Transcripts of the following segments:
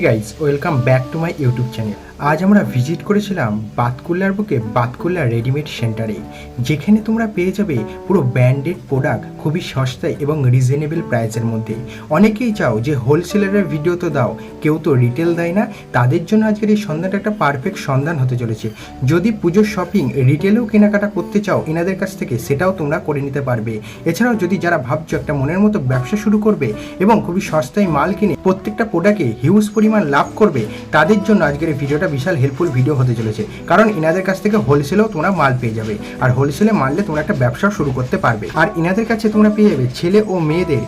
Hey guys welcome back to my YouTube channel আজ আমরা visit করেছিলাম বাতকুল্লার বুকে বাতকুল্লা রেডিমেড সেন্টারে। যেখানে তোমরা পেয়ে যাবে পুরো ব্র্যান্ডেড প্রোডাক্ট খুবই সস্তায় এবং রিজনেবল প্রাইসের মধ্যে। অনেকেই চাও যে হোলসেলারের ভিডিও তো দাও, কেউ তো রিটেল দেয় না। তাদের জন্য আজকের এই সন্ধানটা একটা পারফেক্ট সন্ধান হতে চলেছে। যদি পুজোর শপিং রিটেলেও কেনাকাটা করতে চাও এনাদের কাছ থেকে, সেটাও তোমরা করে নিতে পারবে। এছাড়াও যদি যারা ভাবছ একটা মনের মতো ব্যবসা শুরু করবে এবং খুবই সস্তায় মাল কিনে প্রত্যেকটা প্রোডাক্টে হিউজ পরিমাণ লাভ করবে, তাদের জন্য আজকের ভিডিওটা বিশাল হেল্পফুল ভিডিও হতে চলেছে। কারণ এনাদের কাছ থেকে হোলসেলেও তোমরা মাল পেয়ে যাবে। আর হোলসেলে মারলে তোমরা একটা ব্যবসা শুরু করতে পারবে। আর এনাদের কাছে তোমরা পেয়ে যাবে ছেলে ও মেয়েদের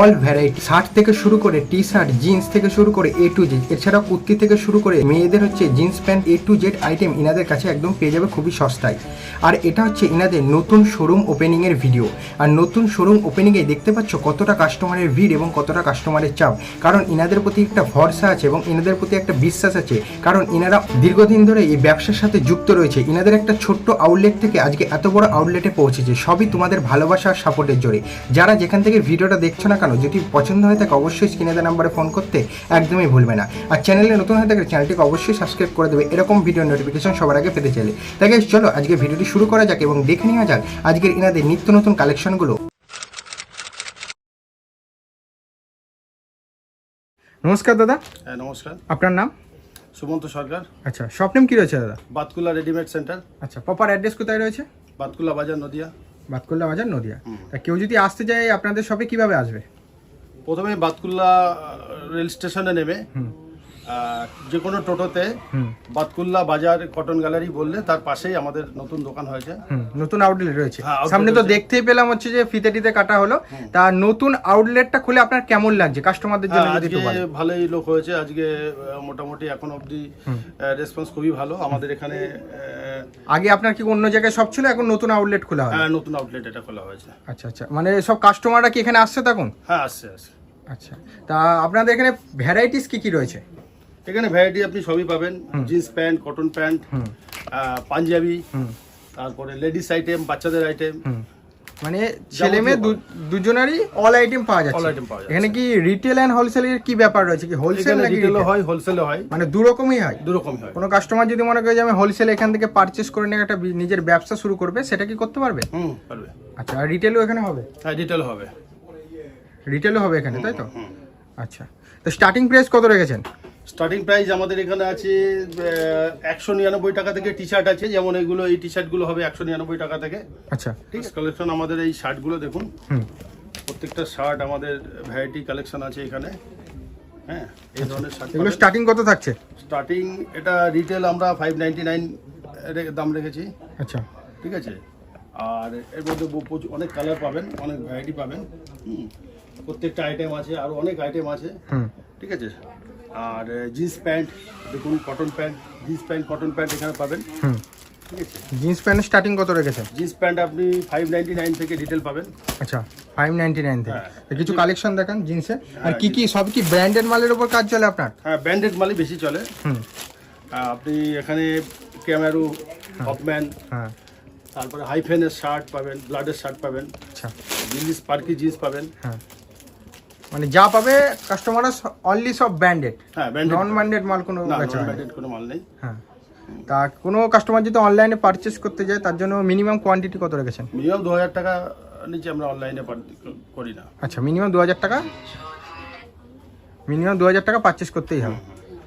অল ভ্যারাইটি শার্ট থেকে শুরু করে টি শার্ট জিন্স থেকে শুরু করে এ টু জেড এছাড়াও কুর্তি থেকে শুরু করে মেয়েদের হচ্ছে jeans pant A to Z item এনাদের কাছে একদম পেয়ে যাবে খুবই সস্তায়। আর এটা হচ্ছে এনাদের নতুন শোরুম ওপেনিংয়ের ভিডিও আর নতুন শোরুম ওপেনিংয়ে দেখতে পাচ্ছ কতটা কাস্টমারের ভিড় এবং কতটা কাস্টমারের চাপ। কারণ এনাদের প্রতি একটা ভরসা আছে এবং এনাদের প্রতি একটা বিশ্বাস আছে। কারণ এনারা দীর্ঘদিন ধরে এই ব্যবসার সাথে যুক্ত রয়েছে। এনাদের একটা ছোট্ট আউটলেট থেকে আজকে এত বড় আউটলেটে পৌঁছেছে। সবই তোমাদের ভালোবাসা আর সাপোর্টের জোরে। যারা যেখান থেকে ভিডিওটা দেখছ না কেন যদি পছন্দ হয়ে থাকে অবশ্যই স্ক্রিনে নাম্বারে ফোন করতে একদমই ভুলবে না। আর চ্যানেলে নতুন হয়ে থাকলে চ্যানেলটিকে অবশ্যই সাবস্ক্রাইব করে দেবে। এরকম ভিডিও নোটিফিকেশন সবার আগে পেতে চাইলে। তাই চলো আজকে ভিডিওটি শুরু করা যাক এবং দেখে নেওয়া যাক আজকের এনাদের নিত্য নতুন কালেকশনগুলো নমস্কার দাদা। হ্যাঁ নমস্কার। আপনার নাম? সুমন্ত সরকার। আচ্ছা শপ নেম কি রয়েছে দাদা? বাতকুলা রেডিমেড সেন্টার আচ্ছা প্রপার অ্যাড্রেস কোথায় রয়েছে? বাতকুলা বাজার নদিয়া। বাতকুল্লা বাজার নদিয়া। তা কেউ যদি আসতে চায় আপনাদের শপে কীভাবে আসবে? প্রথমে বাতকুল্লা রেল স্টেশনে নেবে। যে কোনো টোটোতে বাতকুল্লা বাজার কটন গ্যালারি বললে তার পাশেই আমাদের নতুন দোকান হয়েছে। নতুন আউটলেট রয়েছে। হ্যাঁ, সামনে তো দেখতেই পেলাম হচ্ছে যে ফিতে টিতে কাটা হলো। তা নতুন আউটলেটটা খুলে আপনার কেমন লাগছে? কাস্টমারদের জন্য হ্যাঁ, আজকে ভালোই লোক হয়েছে। আজকে মোটামুটি এখন অবধি রেসপন্স খুবই ভালো। আমাদের এখানে আগে আপনার কি অন্য জায়গায় সব ছিল? এখন নতুন আউটলেট খোলা হলো? হ্যাঁ, নতুন আউটলেট এটা খোলা হয়েছে। আচ্ছা আচ্ছা। মানে সব কাস্টমাররা কি এখানে আসছে তখন? হ্যাঁ আসছে আসছে। আচ্ছা। তা আপনাদের এখানে ভ্যারাইটিস কি কি রয়েছে? এখানে ভ্যারাইটি আপনি সবই পাবেন। Jeans pant cotton pant Punjabi তারপরে লেডিস আইটেম বাচ্চাদের আইটেম মানে ছেলে মেয়ে দুজনেরই অল আইটেম পাওয়া যাচ্ছে। All item পাওয়া যাচ্ছে। এখানে কি রিটেল এন্ড হোলসেলের কি ব্যাপার রয়েছে? কি হোলসেল নাকি রিটেলও হয় হোলসেলও হয়। মানে দু রকমই হয়? দু রকমই হয়। কোনো কাস্টমার যদি মনে করে যে আমি হোলসেল এখান থেকে পারচেস করে নিয়ে একটা নিজের ব্যবসা শুরু করবে সেটা কি করতে পারবে? হুম পারবে। আচ্ছা আর রিটেলও এখানে হবে? হ্যাঁ রিটেল হবে। রিটেলও হবে এখানে তাই তো? আচ্ছা। তো স্টার্টিং প্রাইস কত রেখেছেন? স্টার্টিং প্রাইস আমাদের এখানে আছে একশো নিরানব্বই টাকা থেকে টি শার্ট আছে। যেমন এগুলো এই টি শার্টগুলো হবে একশো নিরানব্বই টাকা থেকে। আচ্ছা। ঠিক আছে? কালেকশন আমাদের এই শার্টগুলো দেখুন। প্রত্যেকটা শার্ট আমাদের ভ্যারাইটি কালেকশন আছে এখানে। হ্যাঁ এই ধরনের শার্ট এগুলো স্টার্টিং কত থাকছে? স্টার্টিং এটা রিটেল আমরা ফাইভ নাইনটি নাইন দাম রেখেছি। আচ্ছা। ঠিক আছে? আর এর মধ্যে অনেক কালার পাবেন অনেক ভ্যারাইটি পাবেন। হুম। প্রত্যেকটা আইটেম আছে আরও অনেক আইটেম আছে। ঠিক আছে? আর জিন্স প্যান্ট দেখুন cotton pant jeans pant cotton pant এখানে পাবেন। ঠিক আছে? জিন্স প্যান্ট স্টার্টিং কত রেখেছেন জিন্স প্যান্ট আপনি ফাইভ নাইনটি নাইন থেকে ডিটেল পাবেন। আচ্ছা ফাইভ নাইনটি নাইন থেকে। হ্যাঁ। কিছু কালেকশন দেখান জিন্সের আর কি কি সব কি ব্র্যান্ডেড মালের উপর কাজ চলে আপনার? হ্যাঁ ব্র্যান্ডেড মালই বেশি চলে। হুম। আপনি এখানে ক্যামেরু হকম্যান হ্যাঁ। তারপরে হাইফেনের শার্ট পাবেন ব্লাডের শার্ট পাবেন। আচ্ছা। দিল্লি স্পার্কি জিন্স পাবেন। হ্যাঁ। মানে যা পাবে কাস্টমাররা অনলি সব ব্র্যান্ডেড হ্যাঁ নন ব্র্যান্ডেড মাল কোনো বেচা হয় ব্র্যান্ডেড কোনো মাল নেই। হ্যাঁ। তা কোনো কাস্টমার যদি অনলাইনে পারচেস করতে যায় তার জন্য মিনিমাম কোয়ান্টিটি কত রেখেছেন? মিনিমাম দু হাজার টাকা নিচে আমরা অনলাইনে করি না। আচ্ছা মিনিমাম দু হাজার টাকা? মিনিমাম দু হাজার টাকা পারচেস করতেই হবে।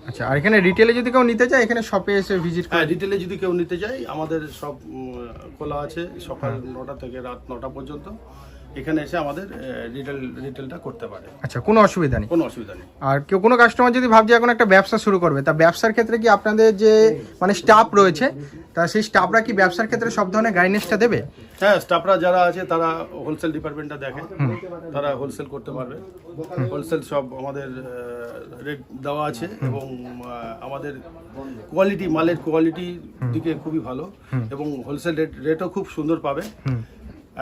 আচ্ছা আর এখানে রিটেলে যদি কেউ নিতে চায় এখানে শপে এসে ভিজিট হ্যাঁ রিটেলে যদি কেউ নিতে চায় আমাদের সব খোলা আছে সকাল নটা থেকে রাত নটা পর্যন্ত। এখানে এসে আমাদের রিটেল রিটেলটা করতে পারে। আচ্ছা কোনো অসুবিধা নেই। কোনো অসুবিধা নেই। আর কেউ কোনো কাস্টমার যদি ভাবছে এখন একটা ব্যবসা শুরু করবে তা ব্যবসার ক্ষেত্রে কি আপনাদের যে মানে স্টাফ রয়েছে তা সেই স্টাফরা কি ব্যবসার ক্ষেত্রে সব ধরনের গাইডেন্সটা দেবে? হ্যাঁ স্টাফরা যারা আছে তারা হোলসেল ডিপার্টমেন্টটা দেখে। তারা হোলসেল করতে পারবে। হোলসেল সব আমাদের রেট দেওয়া আছে এবং আমাদের কোয়ালিটি মালের কোয়ালিটির দিকে খুবই ভালো এবং হোলসেল রেট রেটও খুব সুন্দর পাবে।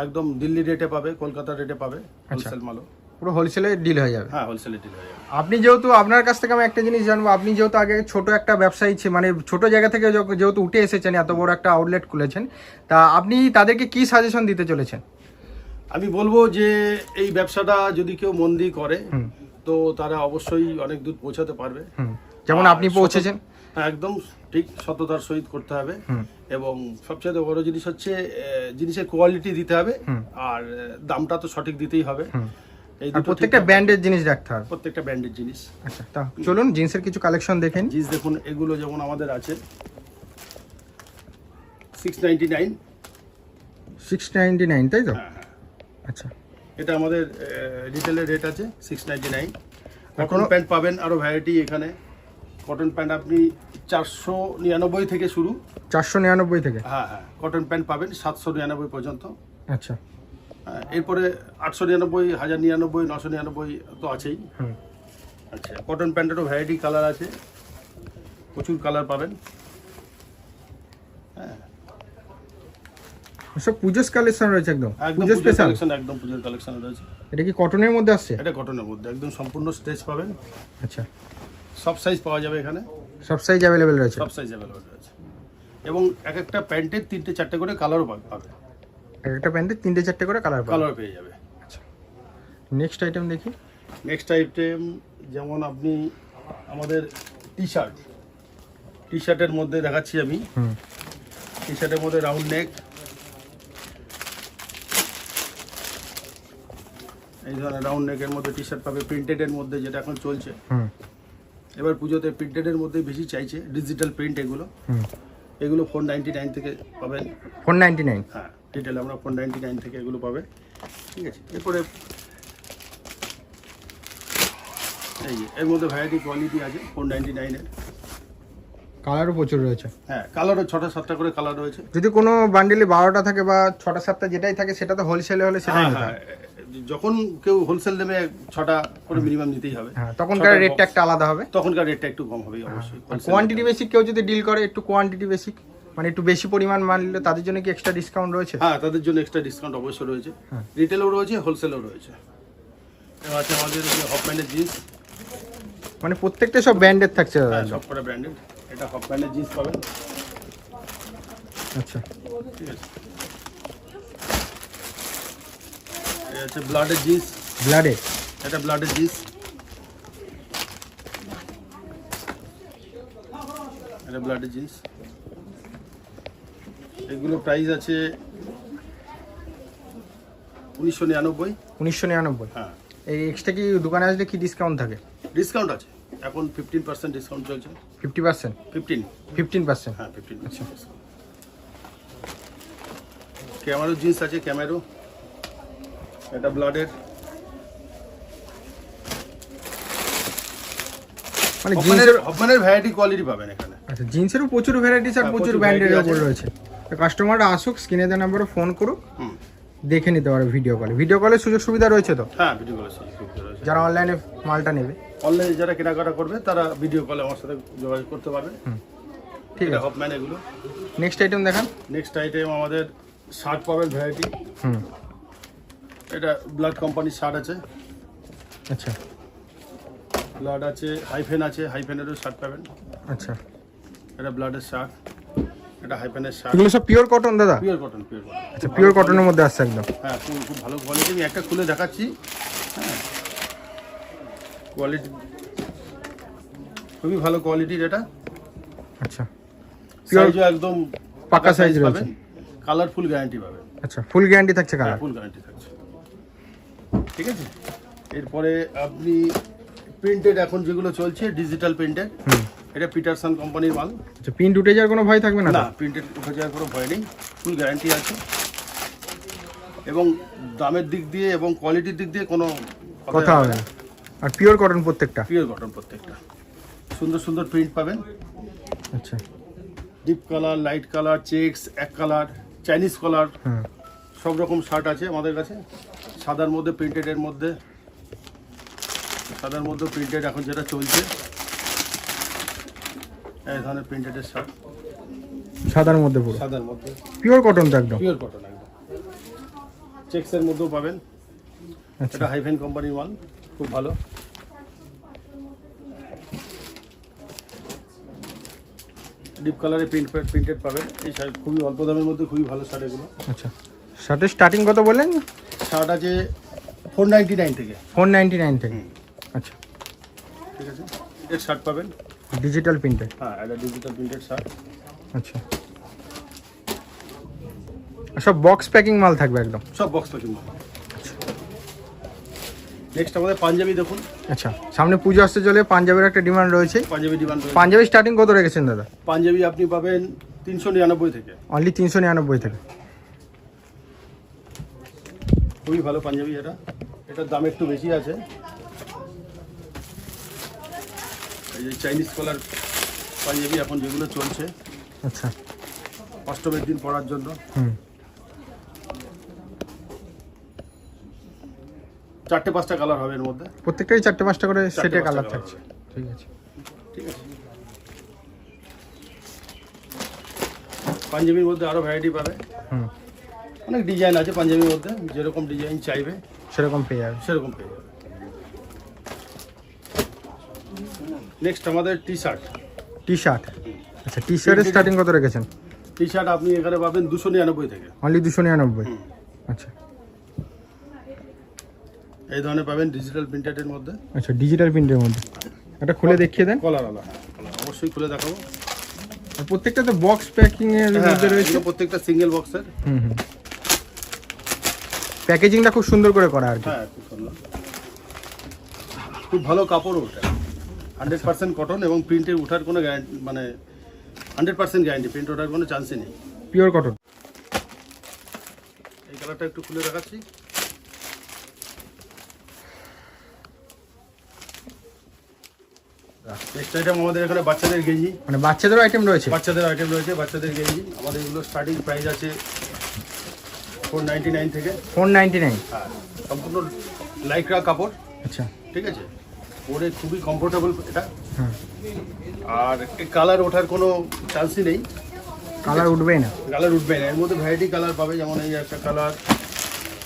একদম দিল্লি রেটে পাবে কলকাতা রেটে পাবে হোলসেল মালও। পুরো হোলসেলে ডিল হয়ে যাবে? হ্যাঁ হোলসেলে ডিল হয়ে যাবে। আপনি যেহেতু আপনার কাছ থেকে আমি একটা জিনিস জানব আপনি যেহেতু আগে ছোট একটা ব্যবসায়ী মানে ছোট জায়গা থেকে যেহেতু উঠে এসেছেন এত বড় একটা আউটলেট খুলেছেন তা আপনি তাদেরকে কি সাজেশন দিতে চলেছেন? আমি বলব যে এই ব্যবসাটা যদি কেউ মন দিয়ে করে তো তারা অবশ্যই অনেক দূর পৌঁছাতে পারবে। যেমন আপনি পৌঁছেছেন। হ্যাঁ, একদম ঠিক সততার সহিত করতে হবে। এবং সবচেয়ে বড় জিনিস হচ্ছে জিনিসের কোয়ালিটি দিতে হবে আর দামটা তো সঠিক দিতেই হবে। এই প্রত্যেকটা ব্র্যান্ডের জিনিস রাখতে হবে। প্রত্যেকটা ব্র্যান্ডের জিনিস। আচ্ছা তা চলুন জিন্সের কিছু কালেকশন দেখেন। জিন্স দেখুন এগুলো যেমন আমাদের আছে six ninety nine six ninety nine তাই তো? আচ্ছা। এটা আমাদের রিটেলের রেট আছে সিক্স নাইনটি নাইন প্যান্ট পাবেন আরও ভ্যারাইটি এখানে। কটন প্যান্ট আপনি চারশো নিরানব্বই থেকে শুরু। চারশো নিরানব্বই থেকে? হ্যাঁ হ্যাঁ কটন প্যান্ট পাবেন সাতশো নিরানব্বই পর্যন্ত। আচ্ছা। হ্যাঁ, এরপরে আটশো নিরানব্বই হাজার নিরানব্বই নশো নিরানব্বই তো আছেই। আচ্ছা কটন প্যান্টেরও ভ্যারাইটি কালার আছে। প্রচুর কালার পাবেন। হ্যাঁ। সব পুজোস কালেকশন রয়েছে একদম? স্পেশাল কালেকশন একদম পুজোর কালেকশন রয়েছে। এটা কি কটনের মধ্যে আসছে? এটা কটনের মধ্যে একদম সম্পূর্ণ স্টেজ পাবেন। আচ্ছা। সব সাইজ পাওয়া যাবে এখানে? সব সাইজ অ্যাভেলেবেল রয়েছে। সব সাইজ অ্যাভেলেবল রয়েছে। এবং এক একটা প্যান্টের তিনটে চারটে করে কালারও পাবে। এক একটা প্যান্টে তিনটে চারটে করে কালার কালার পেয়ে যাবে। নেক্সট আইটেম দেখি। নেক্সট আইটেম যেমন আপনি আমাদের টি শার্ট টি শার্টের মধ্যে দেখাচ্ছি আমি। টি শার্টের মধ্যে রাউন্ড নেক এই ধরনের রাউন্ড নেকের মধ্যে টি শার্ট পাবে প্রিন্টেডের মধ্যে যেটা এখন চলছে। এবার পুজোতে প্রিন্টেডের মধ্যে বেশি চাইছে ডিজিটাল প্রিন্ট এগুলো। এগুলো ফোর নাইনটি নাইন থেকে পাবেন। ফোর নাইনটি নাইন হ্যাঁ ডিটেল আমরা ফোর নাইনটি নাইন থেকে এগুলো পাবে। ঠিক আছে এরপরে এই এর মধ্যে ভ্যারাইটি কোয়ালিটি আছে ফোর নাইনটি নাইনের কালারও প্রচুর রয়েছে। হ্যাঁ কালারও ছটা সাতটা করে কালার রয়েছে। যদি কোনো বান্ডিলে বারোটা থাকে বা ছটা সাতটা যেটাই থাকে সেটা তো হোলসেলে হলে সেটাই হ্যাঁ। যখন কেউ হোলসেল নেবে ছটা করে মিনিমাম নিতেই হবে। হ্যাঁ তখনকার রেটটা। একটা আলাদা হবে। তখনকার রেটটা একটু কম হবে অবশ্যই। কোয়ান্টিটি বেসিক কেউ যদি ডিল করে একটু কোয়ান্টিটি বেসিক মানে একটু বেশি পরিমাণ মাল নিলে তাদের জন্য কি এক্সট্রা ডিসকাউন্ট রয়েছে? হ্যাঁ তাদের জন্য এক্সট্রা ডিসকাউন্ট অবশ্যই রয়েছে। হ্যাঁ। রিটেলও রয়েছে হোলসেলও রয়েছে। এবার আছে আমাদের হপম্যানের জিন্স মানে প্রত্যেকটা সব ব্র্যান্ডের থাকছে দাদা হ্যাঁ সব কটা ব্র্যান্ডেড এটা হপম্যানের জিন্স পাবেন। আচ্ছা। ঠিক আছে। আছে ব্লাডের জিন্স ব্লাডে এটা ব্লাডের জিন্স এটা ব্লাডের জিন্স এগুলো প্রাইস আছে উনিশশো নিরানব্বই। উনিশশো নিরানব্বই? হ্যাঁ। এই এক্সট্রা কি দোকানে আসলে কি ডিসকাউন্ট থাকে? ডিসকাউন্ট আছে। এখন ফিফটিন পার্সেন্ট ডিসকাউন্ট চলছে। Fifty percent fifteen fifteen percent হ্যাঁ ফিফটিন আচ্ছা। ক্যামেরো জিন্স আছে ক্যামেরো। এটা ব্লাডের মানে জিন্সের ভ্যারাইটি কোয়ালিটি পাবেন এখানে। আচ্ছা জিন্সেরও প্রচুর ভ্যারাইটিস আর প্রচুর ব্র্যান্ডের ওপর রয়েছে। তো কাস্টমাররা আসুক স্ক্রিনে দেওয়া নাম্বারে ফোন করুক দেখে নিতে ভিডিও কলে ভিডিও কলের সুযোগ সুবিধা রয়েছে তো? হ্যাঁ ভিডিও কলে সুযোগ সুবিধা রয়েছে। যারা অনলাইনে মালটা নেবে। অনলাইনে যারা কেনাকাটা করবে তারা ভিডিও কলে আমার সাথে যোগাযোগ করতে পারবে। ঠিক আছে। এগুলো। নেক্সট আইটেম দেখান। নেক্সট আইটেম আমাদের শার্ট পাবেন ভ্যারাইটি হুম। এটা ব্লাড কোম্পানির শার্ট আছে। আচ্ছা। ব্লাড আছে হাইফেন আছে হাইফেনেরও শার্ট পাবেন। আচ্ছা। এটা ব্লাডের শার্ট এটা হাইফেনের শার্ট এগুলো সব পিওর কটন দাদা? পিওর কটন পিওর কটন আচ্ছা পিওর কটনের মধ্যে আসছে একদম। হ্যাঁ খুব ভালো কোয়ালিটি আমি একটা খুলে দেখাচ্ছি। হ্যাঁ। কোয়ালিটি খুবই ভালো কোয়ালিটির এটা। আচ্ছা। সাইজও একদম পাকা size রয়েছে। পাবেন। কালারফুল গ্যারান্টি পাবেন। আচ্ছা ফুল গ্যারান্টি থাকছে কালার ফুল গ্যারান্টি থাকছে। ঠিক আছে? এরপরে আপনি প্রিন্টেড এখন যেগুলো চলছে ডিজিটাল প্রিন্টেড এটা পিটারসন কোম্পানির মাল। আচ্ছা প্রিন্ট উঠে যাওয়ার কোনো ভয় থাকবে না না প্রিন্টেড উঠে যাওয়ার কোনো ভয় নেই ফুল গ্যারান্টি আছে। এবং দামের দিক দিয়ে এবং কোয়ালিটির দিক দিয়ে কোনো কথা হবে না। আর পিওর কটন প্রত্যেকটা? পিওর কটন প্রত্যেকটা। সুন্দর সুন্দর প্রিন্ট পাবেন। আচ্ছা। Deep colour light colour checks এক কালার চাইনিজ কালার সব রকম শার্ট আছে আমাদের কাছে। সাদার মধ্যে প্রিন্টেডের মধ্যে। সাদার মধ্যে প্রিন্টেড এখন যেটা চলছে এই ধরনের প্রিন্টেডের শার্ট। সাদার মধ্যে পুরো? সাদার মধ্যে। পিওর কটন তো একদম? পিওর কটন একদম। চেক্সের মধ্যেও পাবেন। আচ্ছা। এটা হাইফেন কোম্পানির মাল খুব ভালো। ডিপ কালারে প্রিন্ট প্রিন্টেড পাবেন। এই শার্ট খুবই অল্প দামের মধ্যে খুবই ভালো শার্ট এগুলো। আচ্ছা। শার্টের স্টার্টিং কত বললেন? শার্ট আছে ফোর নাইনটি নাইন থেকে। ফোর নাইনটি নাইন থেকে। আচ্ছা। ঠিক আছে? এর শার্ট পাবেন? ডিজিটাল প্রিন্টে হ্যাঁ এটা ডিজিটাল প্রিন্টেড শার্ট আচ্ছা। সব বক্স প্যাকিং মাল থাকবে একদম? সব বক্স প্যাকিং নেক্সট আমাদের পাঞ্জাবি দেখুন। আচ্ছা সামনে পুজো আসতে চলে পাঞ্জাবের একটা ডিমান্ড রয়েছে। পাঞ্জাবি ডিমান্ড রয়েছে। পাঞ্জাবি স্টার্টিং কত রেখেছেন দাদা? পাঞ্জাবি আপনি পাবেন তিনশো নিরানব্বই থেকে। অনলি তিনশো নিরানব্বই থেকে। খুবই ভালো পাঞ্জাবি এটা। এটার দাম একটু বেশি আছে। এই যে চাইনিজ কলার পাঞ্জাবি এখন যেগুলো চলছে। আচ্ছা। অষ্টমের দিন পরার জন্য। হুম। চারটে পাঁচটা কালার হবে এর মধ্যে। প্রত্যেকটাই চারটে পাঁচটা করে সেটে কালার থাকছে। ঠিক আছে। ঠিক আছে। পাঞ্জাবির মধ্যে আরও ভ্যারাইটি পাবে। হুম। অনেক ডিজাইন আছে পাঞ্জাবির মধ্যে যেরকম ডিজাইন চাইবে সেরকম পেয়ে যাবে। সেরকম পেয়ে যাবে। নেক্সট আমাদের টি শার্ট টি শার্ট আচ্ছা টি শার্টের স্টার্টিং কত রেখেছেন? টি শার্ট আপনি এখানে পাবেন দুশো নিরানব্বই থেকে। অনলি দুশো নিরানব্বই? আচ্ছা। এই ধরনের পাবেন ডিজিটাল প্রিন্টেডের মধ্যে। আচ্ছা ডিজিটাল প্রিন্টের মধ্যে। এটা খুলে দেখিয়ে দেন। কলার আলা হ্যাঁ অবশ্যই খুলে দেখাবো। আর প্রত্যেকটা তো বক্স প্যাকিং এর হ্যাঁ, মধ্যে রয়েছে। প্রত্যেকটা সিঙ্গেল বক্সের হুম হুম। প্যাকেজিংটা খুব সুন্দর করে করা আর কি। হ্যাঁ খুব সুন্দর। খুব ভালো কাপড় ওঠে হান্ড্রেড পার্সেন্ট কটন এবং প্রিন্টে ওঠার কোনো গ্যারান্টি মানে হান্ড্রেড পার্সেন্ট গ্যারান্টি প্রিন্ট ওঠার কোনো চান্সই নেই। পিওর কটন এই কালারটা একটু খুলে দেখাচ্ছি। নেক্সট আইটেম আমাদের এখানে বাচ্চাদের গেঞ্জি। মানে বাচ্চাদেরও আইটেম রয়েছে? বাচ্চাদের আইটেম রয়েছে বাচ্চাদের গেঞ্জি। আমাদের এগুলো স্টার্টিং প্রাইস আছে ফোর নাইনটি নাইন থেকে। Four ninety nine. হ্যাঁ সম্পূর্ণ লাইকরা কাপড়। আচ্ছা। ঠিক আছে? পরে খুবই কমফোর্টেবল এটা। আর কালার ওঠার কোনো চান্সই নেই। কালার উঠবেই না। কালার উঠবে না। এর মধ্যে ভ্যারাইটি কালার পাবে যেমন এই একটা কালার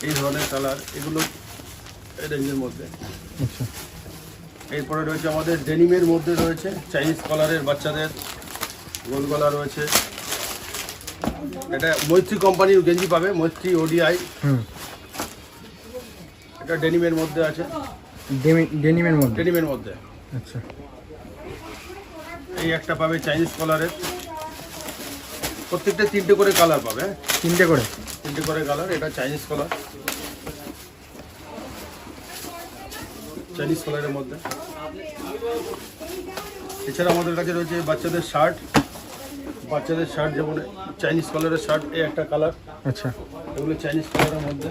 এই ধরনের কালার এগুলো রেঞ্জের মধ্যে। আচ্ছা। এরপরে রয়েছে আমাদের ডেনিমের মধ্যে রয়েছে। চাইনিজ কলারের বাচ্চাদের গোল গলা রয়েছে। এটা মৈত্রী কোম্পানির গেঞ্জি পাবে মৈত্রী ওডিআই হুম। এটা ডেনিমের মধ্যে আছে। ডেনিমের মধ্যে? ডেনিমের মধ্যে। আচ্ছা। এই একটা পাবে চাইনিজ কলারের প্রত্যেকটা তিনটে করে কালার পাবে? তিনটে করে? তিনটে করে কালার এটা চাইনিজ কালার চাইনিজ কালারের মধ্যে। এছাড়া আমাদের কাছে রয়েছে বাচ্চাদের শার্ট বাচ্চাদের শার্ট যেমন চাইনিজ কালারের শার্ট এই একটা কালার আচ্ছা। এগুলো চাইনিজ কালারের মধ্যে।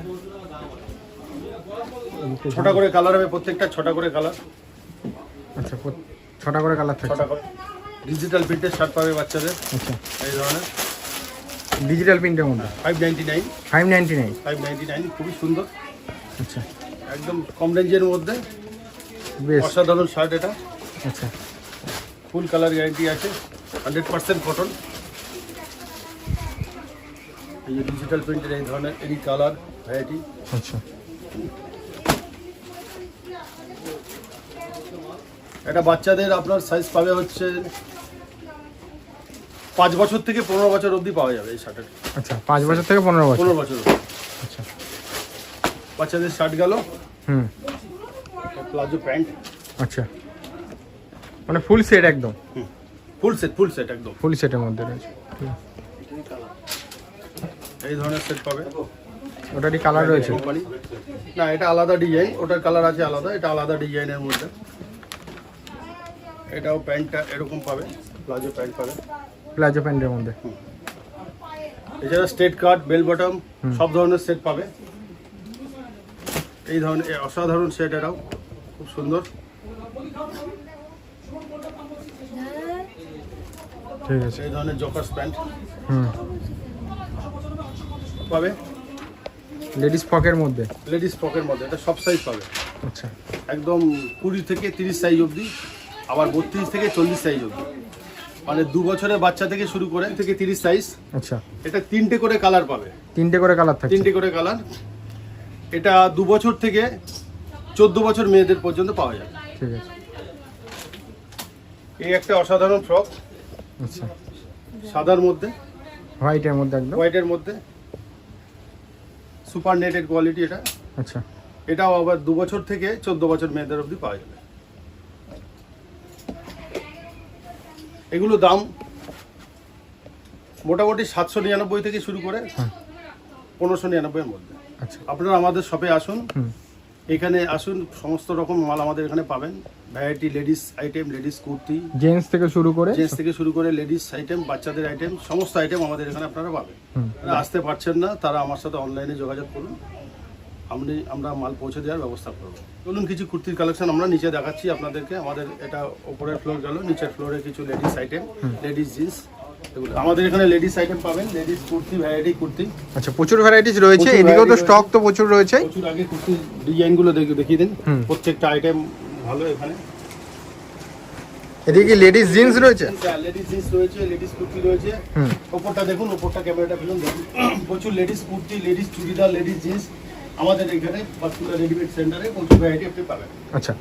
ছটা করে কালার হবে প্রত্যেকটা ছটা করে কালার আচ্ছা ছটা করে কালার থাকছে। ছটা করে। ডিজিটাল প্রিন্টের শার্ট পাবে বাচ্চাদের। আচ্ছা। এই ধরনের। ডিজিটাল প্রিন্টের মধ্যে? Five ninety nine five ninety nine five ninety nine খুবই সুন্দর। আচ্ছা। একদম কম রেঞ্জের মধ্যে। বেশ। অসাধারণ শার্ট এটা। আচ্ছা। ফুল কালার গ্যারান্টি আছে। হান্ড্রেড পার্সেন্ট কটন এই যে ডিজিটাল প্রিন্টের এই ধরনের এনি কালার ভ্যারাইটি আচ্ছা। এটা বাচ্চাদের আপনার সাইজ পাবে হচ্ছে পাঁচ বছর থেকে পনেরো বছর অবধি পাওয়া যাবে এই শার্টের আচ্ছা পাঁচ বছর থেকে পনেরো বছর। পনেরো বছর আচ্ছা। বাচ্চাদের শার্ট গেল। হুম। প্লাজো প্যান্ট আচ্ছা। মানে ফুল সেট একদম। ফুল সেট ফুল সেট একদম। ফুল সেটের মধ্যে রয়েছে। এই ধরনের সেট পাবে। ওটারই কালার রয়েছে? না এটা আলাদা ডিজাইন ওটার কালার আছে আলাদা এটা আলাদা ডিজাইনের মধ্যে। এটাও প্যান্টটা এরকম পাবে প্লাজো প্যান্ট পাবে। প্লাজো প্যান্টের মধ্যে। এছাড়া স্টেট কাট বেল বটম সব ধরনের সেট পাবে। এই ধরনের অসাধারণ সেট এটাও খুব সুন্দর। ঠিক আছে। এই ধরনের জকার্স প্যান্ট হুম। পাবে? লেডিস ফকের মধ্যে? লেডিস ফ্রকের মধ্যে এটা সব সাইজ পাবে। আচ্ছা। একদম কুড়ি থেকে তিরিশ সাইজ অবধি আবার বত্রিশ থেকে চল্লিশ সাইজ অবধি। মানে দু বছরের বাচ্চা থেকে শুরু করে থেকে তিরিশ সাইজ আচ্ছা। এটা তিনটে করে কালার পাবে। তিনটে করে কালার থাকছে। তিনটে করে কালার এটা দু বছর থেকে চোদ্দ বছর মেয়েদের পর্যন্ত পাওয়া যাবে। ঠিক আছে। এই একটা অসাধারণ ফ্রক আচ্ছা। সাদার মধ্যে। হোয়াইটের মধ্যে একদম। হোয়াইটের মধ্যে। সুপার নেটের কোয়ালিটি এটা। আচ্ছা। এটাও আবার দু বছর থেকে চোদ্দ বছর মেয়েদের অবধি পাওয়া যাবে। এগুলো দাম মোটামুটি সাতশো নিরানব্বই থেকে শুরু করে হ্যাঁ। পনেরোশো নিরানব্বইয়ের মধ্যে। আচ্ছা। আপনারা আমাদের শপে আসুন। এখানে আসুন সমস্ত রকম মাল আমাদের এখানে পাবেন। Variety ladies item ladies kurti gents থেকে শুরু করে জেন্টস থেকে শুরু করে লেডিস আইটেম বাচ্চাদের আইটেম সমস্ত আইটেম আমাদের এখানে আপনারা পাবেন। যারা আসতে পারছেন না তারা আমার সাথে অনলাইনে যোগাযোগ করুন। আমি আমরা মাল পৌঁছে দেওয়ার ব্যবস্থা করব। চলুন কিছু কুর্তির কালেকশন আমরা নিচে দেখাচ্ছি আপনাদেরকে। আমাদের এটা ওপরের ফ্লোর গেল নিচের ফ্লোরে কিছু লেডিস আইটেম লেডিস জিন্স এগুলো। আমাদের এখানে লেডিস আইটেম পাবেন লেডিস কুর্তি ভ্যারাইটি কুর্তি আচ্ছা প্রচুর ভ্যারাইটিস রয়েছে এদিকেও তো স্টক তো প্রচুর রয়েছে। প্রচুর আগে কুর্তির ডিজাইনগুলো দেখিয়ে দিন। প্রত্যেকটা আইটেম ভালো এখানে। এদিকে কি লেডিস জিন্স রয়েছে? লেডিস জিন্স রয়েছে লেডিস কুর্তি রয়েছে। ওপরটা দেখুন ওপরটা ক্যামেরাটা ফেলুন দেখুন। প্রচুর ladies kurti ladies churidar ladies jeans আমাদের এখানে বাসকুলা রেডিমেড সেন্টারে প্রচুর ভ্যারাইটি আপনি পাবেন। আচ্ছা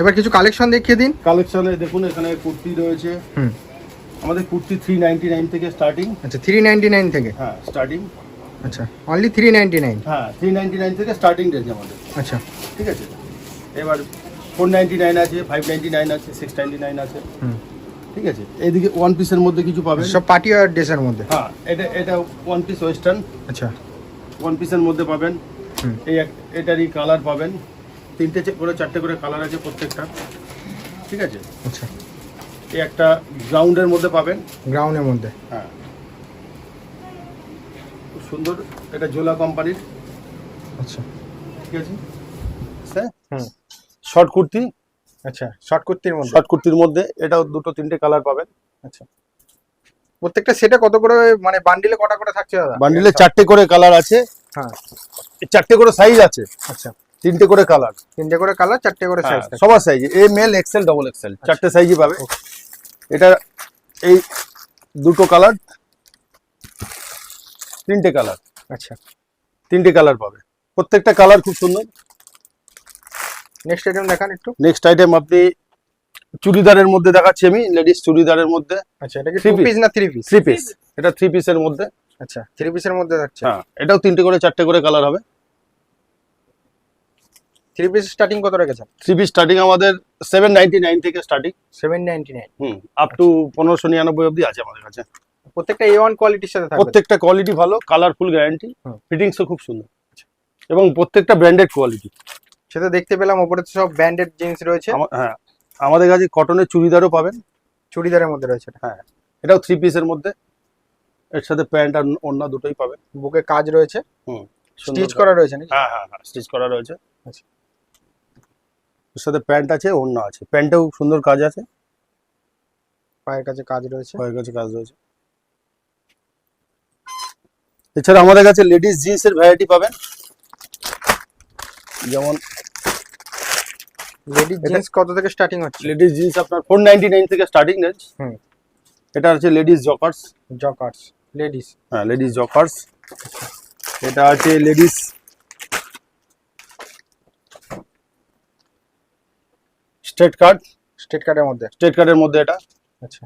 এবার কিছু কালেকশন দেখিয়ে দিন। কালেকশনে দেখুন এখানে কুর্তি রয়েছে। আমাদের কুর্তি থ্রি নাইনটি নাইন থেকে স্টার্টিং আচ্ছা থ্রি নাইনটি নাইন থেকে? হ্যাঁ স্টার্টিং আচ্ছা অনলি থ্রি নাইনটি নাইন হ্যাঁ থ্রি নাইনটি নাইন থেকে স্টার্টিং রেঞ্জ আমাদের। আচ্ছা। ঠিক আছে? এবার ফোর নাইনটি নাইন আছে ফাইভ নাইনটি নাইন আছে সিক্স নাইনটি নাইন আছে। ঠিক আছে? এইদিকে ওয়ান পিসের মধ্যে কিছু পাবেন? সব পার্টি আর ড্রেসের মধ্যে? হ্যাঁ এটা এটা ওয়ান পিস ওয়েস্টার্ন আচ্ছা। ওয়ান পিসের মধ্যে পাবেন। এই এক- এটারই কালার পাবেন। তিনটে করে চারটে করে কালার আছে প্রত্যেকটা। ঠিক আছে? আচ্ছা। এই একটা গ্রাউন্ডের মধ্যে পাবেন। গ্রাউন্ডের মধ্যে? হ্যাঁ। খুব সুন্দর। এটা জোলা কোম্পানির। আচ্ছা। ঠিক আছে? স্যার? হুম। শর্ট কুর্তি। আচ্ছা শর্ট কুর্তির মধ্যে? শর্ট কুর্তির মধ্যে। এটাও দুটো তিনটে কালার পাবেন। আচ্ছা। প্রত্যেকটা সেটা কত করে মানে বান্ডিলে কটা করে থাকছে দাদা? বান্ডিলে চারটে করে কালার আছে। হ্যাঁ। চারটে করে সাইজ আছে। আচ্ছা। তিনটে করে কালার তিনটে করে কালার চারটে করে সাইজ থাকে। সবার size M L XL double XL চারটে সাইজই পাবে। এটা এই দুটো কালার তিনটে কালার আচ্ছা। তিনটে কালার পাবে। প্রত্যেকটা কালার খুব সুন্দর। নেক্সট আইটেম দেখান একটু। নেক্সট আইটেম আপনি চুড়িদারের মধ্যে দেখাচ্ছি আমি লেডিস চুড়িদারের মধ্যে। আচ্ছা এটা কি টু পিস না থ্রি পিস থ্রি পিস এটা থ্রি পিসের মধ্যে। আচ্ছা থ্রি পিসের মধ্যে থাকছে হ্যাঁ এটাও তিনটে করে চারটে করে কালার হবে। থ্রি পিস স্টার্টিং কত রেখেছেন? থ্রি পিস স্টার্টিং আমাদের সেভেন নাইনটি নাইন থেকে স্টার্টিং সেভেন নাইনটি নাইন হুম আপ টু পনেরোশো নিরানব্বই অব্দি আছে আমাদের কাছে। প্রত্যেকটা এ ওয়ান কোয়ালিটির সাথে থাকবে। প্রত্যেকটা কোয়ালিটি ভালো কালারফুল গ্যারান্টি ফিটিংসও খুব সুন্দর। এবং প্রত্যেকটা ব্র্যান্ডেড কোয়ালিটি সেটা দেখতে পেলাম ওপরে তো সব ব্র্যান্ডেড জিন্স রয়েছে। হ্যাঁ আমাদের কাছে কটনের চুড়িদারও পাবেন। চুড়িদারের মধ্যে রয়েছে হ্যাঁ এটাও থ্রি পিসের মধ্যে। এর সাথে প্যান্ট আর অন্য দুটোই পাবেন। বুকে কাজ রয়েছে। হুম স্টিচ করা। রয়েছে নাকি? হ্যাঁ হ্যাঁ হ্যাঁ স্টিচ করা রয়েছে। আচ্ছা। এর সাথে প্যান্ট আছে অন্য আছে। প্যান্টেও সুন্দর কাজ আছে। পায়ের কাছে কাজ রয়েছে। পায়ের কাছে কাজ রয়েছে। এছাড়া আমাদের কাছে লেডিস জিন্সের ভ্যারাইটি পাবেন। যেমন লেডিস জিন্স কত থেকে স্টার্টিং হচ্ছে? লেডিস জিন্স আপনার ফোর নাইনটি নাইন থেকে স্টার্টিং রেঞ্জ হুম। এটা হচ্ছে লেডিস জকার্স জকার্স লেডিস হ্যাঁ লেডিস জকার্স এটা আছে লেডিস স্ট্রেট কার্ড স্টেট কার্ডের মধ্যে? স্ট্রেট কার্ডের মধ্যে এটা। আচ্ছা।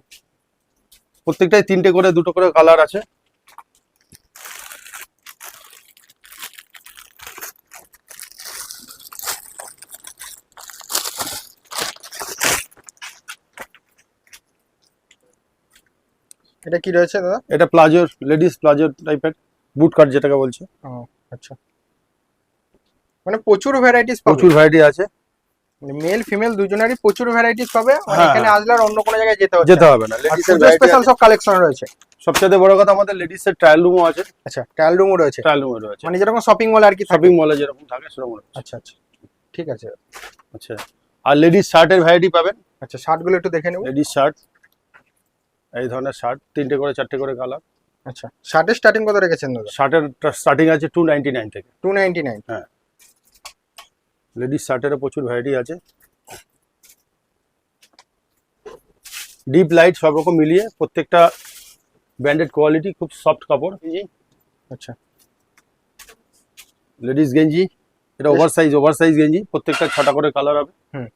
প্রত্যেকটাই তিনটে করে দুটো করে কালার আছে। এটা কি রয়েছে দাদা? এটা প্লাজোর লেডিস প্লাজোর টাইপের বুট কাট যেটাকে বলছে। আচ্ছা। মানে প্রচুর ভ্যারাইটিস প্রচুর ভ্যারাইটি আছে। মেল ফিমেল দুজনেরই প্রচুর ভ্যারাইটিস পাবে। মানে হ্যাঁ, এখানে হ্যাঁ। আসলে আর অন্য কোনো জায়গায় যেতে হচ্ছে যেতে হবে না। লেডিসের স্পেশাল সব কালেকশন রয়েছে। সবচেয়ে বড় কথা আমাদের লেডিসের ট্রায়াল রুমও আছে। আচ্ছা ট্রায়াল রুমও রয়েছে। ট্রায়াল রুমও রয়েছে। মানে যেরকম শপিং মল আর কি শপিং মলে যেরকম থাকে সেরকম। আচ্ছা আচ্ছা। ঠিক আছে। আচ্ছা। আর লেডিস শার্টের ভ্যারাইটি পাবেন। আচ্ছা শার্টগুলো একটু দেখে নেব। লেডিস শার্ট এই ধরনের শার্ট তিনটে করে চারটে করে কালার। আচ্ছা শার্টের স্টার্টিং কত রেখেছেন দাদা? শার্টের স্টার্টিং আছে টু নাইনটি নাইন থেকে। টু নাইনটি নাইন লেডিস শার্টেরও প্রচুর ভ্যারাইটি আছে। ডিপ লাইট সব রকম মিলিয়ে প্রত্যেকটা ব্র্যান্ডেড কোয়ালিটি খুব সফট কাপড়। আচ্ছা। লেডিস গেঞ্জি এটা। ওভার সাইজ ওভার সাইজ গেঞ্জি প্রত্যেকটা ছটা করে কালার হবে। হুম।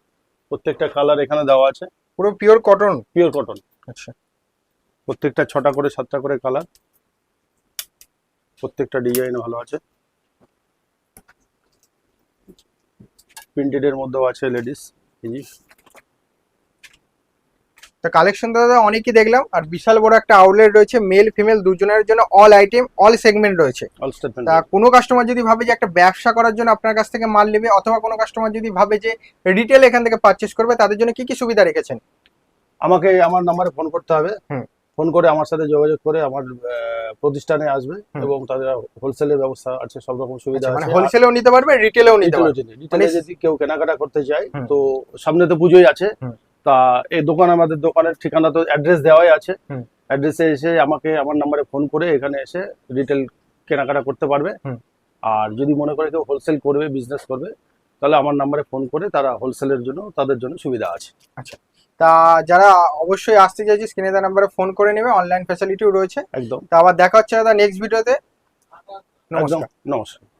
প্রত্যেকটা কালার এখানে দেওয়া আছে। পুরো পিওর কটন পিওর কটন আচ্ছা। প্রত্যেকটা ছটা করে সাতটা করে কালার প্রত্যেকটা ডিজাইন ভালো আছে। প্রিন্টেড এর মধ্যেও আছে লেডিস গেঞ্জি তো কালেকশন দাদা অনেকই দেখলাম। আর বিশাল বড় একটা আউটলেট রয়েছে মেল ফিমেল দুজনের জন্য অল আইটেম অল সেগমেন্ট রয়েছে। তা কোনো কাস্টমার যদি ভাবে যে একটা ব্যবসা করার জন্য আপনার কাছ থেকে মাল নেবে অথবা কোনো কাস্টমার যদি ভাবে যে রিটেল এখান থেকে পারচেস করবে তাদের জন্য কি কি সুবিধা রেখেছেন? আমাকে আমার নাম্বারে ফোন করতে হবে। হুম। ফোন করে আমার সাথে যোগাযোগ করে আমার প্রতিষ্ঠানে আসবে এবং তাদের হোলসেলের ব্যবস্থা আছে সব রকম সুবিধা মানে আছে। হোলসেলেও নিতে পারবে রিটেলেও নিতে পারবে? রিটেলে মানে- যদি কেউ কেনাকাটা করতে চায় তো সামনে তো পুজোই আছে। তা এই দোকান আমাদের দোকানের ঠিকানা তো অ্যাড্রেস দেওয়াই আছে। অ্যাড্রেসে এসে আমাকে আমার নাম্বারে ফোন করে এখানে এসে রিটেল কেনাকাটা করতে পারবে। আর যদি মনে করে কেউ হোলসেল করবে বিজনেস করবে তাহলে আমার নাম্বারে ফোন করে তারা হোলসেলের জন্য তাদের জন্য সুবিধা আছে। তা যারা অবশ্যই আসতে চাইছে স্ক্রিনে দেওয়া নাম্বারে ফোন করে নেবে অনলাইন ফ্যাসিলিটিও রয়েছে। একদম। তা আবার দেখা হচ্ছে দাদা নেক্সট ভিডিওতে নমস্কার। নমস্কার।